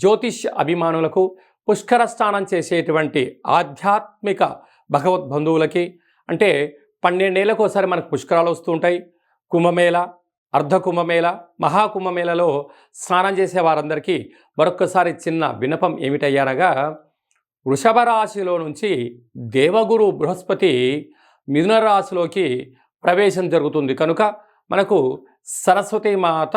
జ్యోతిష్ అభిమానులకు పుష్కర స్నానం చేసేటువంటి ఆధ్యాత్మిక భగవద్ బంధువులకి అంటే పన్నెండేళ్ళకు ఒకసారి మనకు పుష్కరాలు వస్తూ ఉంటాయి. కుంభమేళ అర్ధ కుంభమేళ మహాకుంభమేళలో స్నానం చేసే వారందరికీ మరొక్కసారి చిన్న వినపం ఏమిటయ్యారగా వృషభ రాశిలో నుంచి దేవగురు బృహస్పతి మిథున రాశిలోకి ప్రవేశం జరుగుతుంది. కనుక మనకు సరస్వతి మాత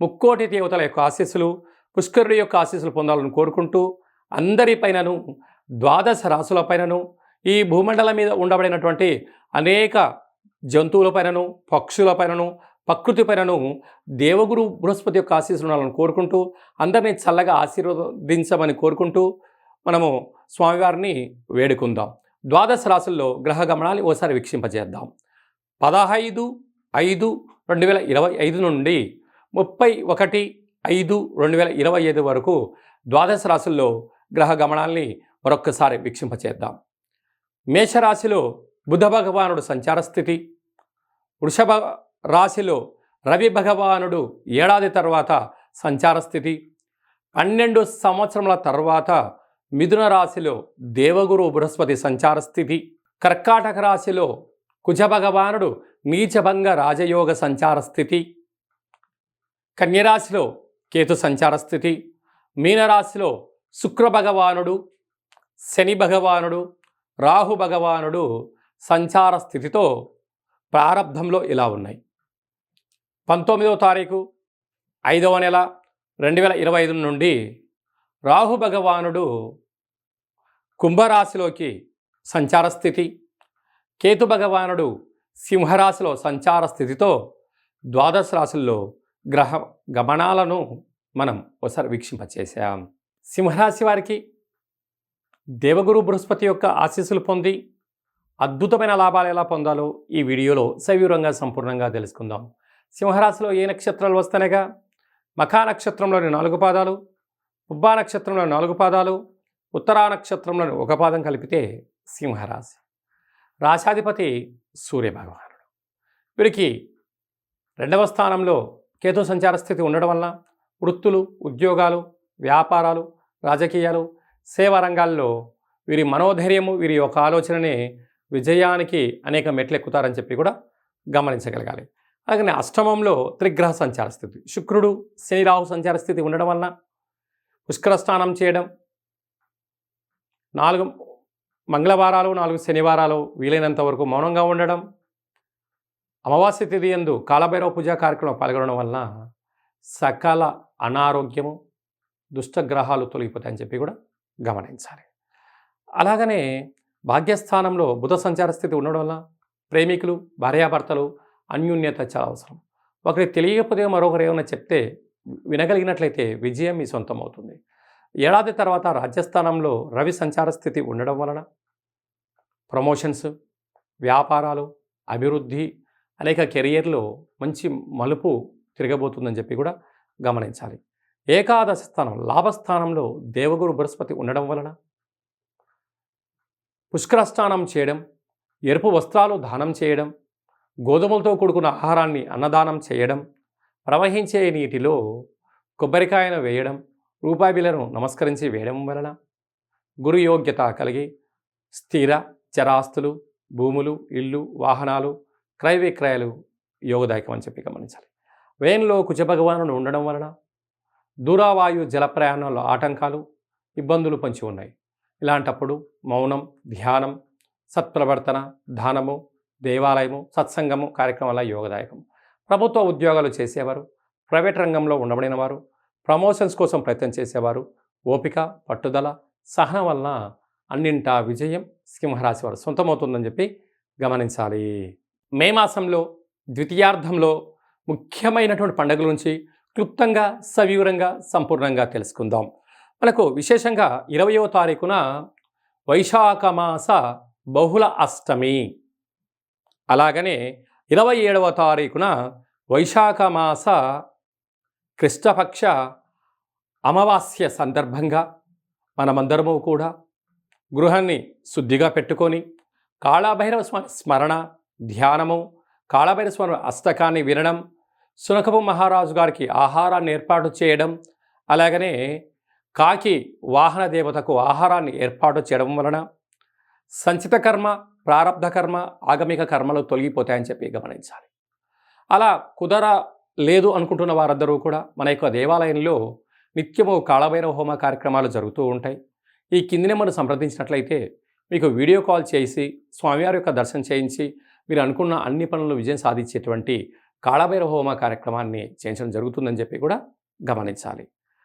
ముక్కోటి దేవతల యొక్క ఆశీస్సులు పుష్కరుడి యొక్క ఆశీస్సులు పొందాలని కోరుకుంటూ అందరిపైనను ద్వాదశ రాసులపైనను ఈ భూమండలం మీద ఉండబడినటువంటి అనేక జంతువులపైనను పక్షులపైనను ప్రకృతిపైనను దేవగురు బృహస్పతి యొక్క ఆశీస్సులు ఉండాలని కోరుకుంటూ అందరినీ చల్లగా ఆశీర్వదించమని కోరుకుంటూ మనము స్వామివారిని వేడుకుందాం. ద్వాదశ రాసుల్లో గ్రహ గమనాలు ఓసారి వీక్షింపజేద్దాం. పదహైదు ఐదు రెండు వేల ఇరవై ఐదు నుండి ముప్పై ఒకటి ఐదు రెండు వేల ఇరవై ఐదు వరకు ద్వాదశ రాశుల్లో గ్రహ గమనాల్ని మరొక్కసారి వీక్షింపచేద్దాం. మేషరాశిలో బుధ భగవానుడు సంచార స్థితి వృషభ రాశిలో రవి భగవానుడు ఏడాది తర్వాత సంచార స్థితి పన్నెండు సంవత్సరముల తర్వాత మిథున రాశిలో దేవగురు బృహస్పతి సంచార స్థితి కర్కాటక రాశిలో కుజ భగవానుడు నీచభంగ రాజయోగ సంచార స్థితి కన్యరాశిలో కేతు సంచార స్థితి మీనరాశిలో శుక్ర భగవానుడు శని భగవానుడు రాహు భగవానుడు సంచార స్థితితో ప్రారంభంలో ఇలా ఉన్నాయి. పంతొమ్మిదవ తారీఖు ఐదవ నెల రెండు వేల ఇరవై ఐదు నుండి రాహు భగవానుడు కుంభరాశిలోకి సంచార స్థితి కేతు భగవానుడు సింహరాశిలో సంచార స్థితితో ద్వాదశ రాశుల్లో గ్రహ గమనాలను మనం ఒకసారి వీక్షింపచేసాం. సింహరాశి వారికి దేవగురు బృహస్పతి యొక్క ఆశీస్సులు పొంది అద్భుతమైన లాభాలు ఎలా పొందాలో ఈ వీడియోలో సవివరంగా సంపూర్ణంగా తెలుసుకుందాం. సింహరాశిలో ఏ నక్షత్రాలు వస్తానగా మఖా నక్షత్రంలోని నాలుగు పాదాలు ఉబ్బా నక్షత్రంలోని నాలుగు పాదాలు ఉత్తరా నక్షత్రంలోని ఒక పాదం కలిపితే సింహరాశి. రాశాధిపతి సూర్యభగవానుడు. వీరికి రెండవ స్థానంలో కేతు సంచార స్థితి ఉండడం వల్ల వృత్తులు ఉద్యోగాలు వ్యాపారాలు రాజకీయాలు సేవా రంగాల్లో వీరి మనోధైర్యము వీరి యొక్క ఆలోచనని విజయానికి అనేక మెట్లు ఎక్కుతారని చెప్పి కూడా గమనించగలగాలి. అలాగే అష్టమంలో త్రిగ్రహ సంచార స్థితి. శుక్రుడు శని రాహు సంచార స్థితి ఉండడం వలన పుష్కర స్నానం చేయడం నాలుగు మంగళవారాలు నాలుగు శనివారాలు వీలైనంత వరకు మౌనంగా ఉండడం అమావాస్య తిథి ఎందు కాలభైరవ పూజా కార్యక్రమం పాల్గొనడం వలన సకల అనారోగ్యము దుష్టగ్రహాలు తొలగిపోతాయని చెప్పి కూడా గమనించాలి. అలాగనే భాగ్యస్థానంలో బుధ సంచార స్థితి ఉండడం వల్ల ప్రేమికులు భార్యాభర్తలు అన్యోన్యత చాలా అవసరం. ఒకరికి తెలియకపోతే మరొకరు ఏమైనా చెప్తే వినగలిగినట్లయితే విజయం మీ సొంతం అవుతుంది ఏడాది తర్వాత రాజ్యస్థానంలో రవి సంచార స్థితి ఉండడం వలన ప్రమోషన్స్ వ్యాపారాలు అభివృద్ధి అనేక కెరియర్లో మంచి మలుపు తిరగబోతుందని చెప్పి కూడా గమనించాలి. ఏకాదశ స్థానం లాభస్థానంలో దేవగురు బృహస్పతి ఉండడం వలన పుష్కరస్నానం చేయడం ఎరుపు వస్త్రాలు దానం చేయడం గోధుమలతో కూడుకున్న ఆహారాన్ని అన్నదానం చేయడం ప్రవహించే నీటిలో కొబ్బరికాయను వేయడం రూపాయి బిళ్ళను నమస్కరించి వేయడం వలన గురు యోగ్యత కలిగి స్థిర చరాస్తులు భూములు ఇళ్ళు వాహనాలు క్రయ విక్రయాలు యోగదాయకం అని చెప్పి గమనించాలి. వేన్లో కుజభగవానుడు ఉండడం వలన దూరావాయు జల ప్రయాణంలో ఆటంకాలు ఇబ్బందులు పంచి ఉన్నాయి. ఇలాంటప్పుడు మౌనం ధ్యానం సత్ప్రవర్తన దానము దేవాలయము సత్సంగము కార్యక్రమాల యోగదాయకం. ప్రభుత్వ ఉద్యోగాలు చేసేవారు ప్రైవేట్ రంగంలో ఉండబడిన వారు ప్రమోషన్స్ కోసం ప్రయత్నం చేసేవారు ఓపిక పట్టుదల సహనం వలన అన్నింటా విజయం సింహరాశి వారు సొంతమవుతుందని చెప్పి గమనించాలి. మే మాసంలో ద్వితీయార్థంలో ముఖ్యమైనటువంటి పండుగల నుంచి క్లుప్తంగా సవివరంగా సంపూర్ణంగా తెలుసుకుందాం. మనకు విశేషంగా ఇరవయో తారీఖున వైశాఖ మాస బహుళ అష్టమి. అలాగనే ఇరవై ఏడవ తారీఖున వైశాఖ మాస కృష్ణపక్ష అమావాస్య సందర్భంగా మనమందరము కూడా గృహాన్ని శుద్ధిగా పెట్టుకొని కాళాభైరవ స్వామి స్మరణ ధ్యానము కాళభైరవ స్వామి అష్టకాన్ని వినడం సునకపు మహారాజు గారికి ఆహారాన్ని ఏర్పాటు చేయడం అలాగనే కాకి వాహన దేవతకు ఆహారాన్ని ఏర్పాటు చేయడం వలన సంచిత కర్మ ప్రారంధ కర్మ ఆగమిక కర్మలు తొలగిపోతాయని చెప్పి గమనించాలి. అలా కుదర లేదు అనుకుంటున్న వారందరూ కూడా మన యొక్క దేవాలయంలో నిత్యము కాళభైరవ హోమ కార్యక్రమాలు జరుగుతూ ఉంటాయి. ఈ కింది నెంబర్ను సంప్రదించినట్లయితే మీకు వీడియో కాల్ చేసి స్వామివారి యొక్క దర్శనం చేయించి మీరు అనుకున్న అన్ని పనులు విజయం సాధించేటువంటి కాళభైరవ హోమ కార్యక్రమాన్ని చేయించడం జరుగుతుందని చెప్పి కూడా గమనించాలి.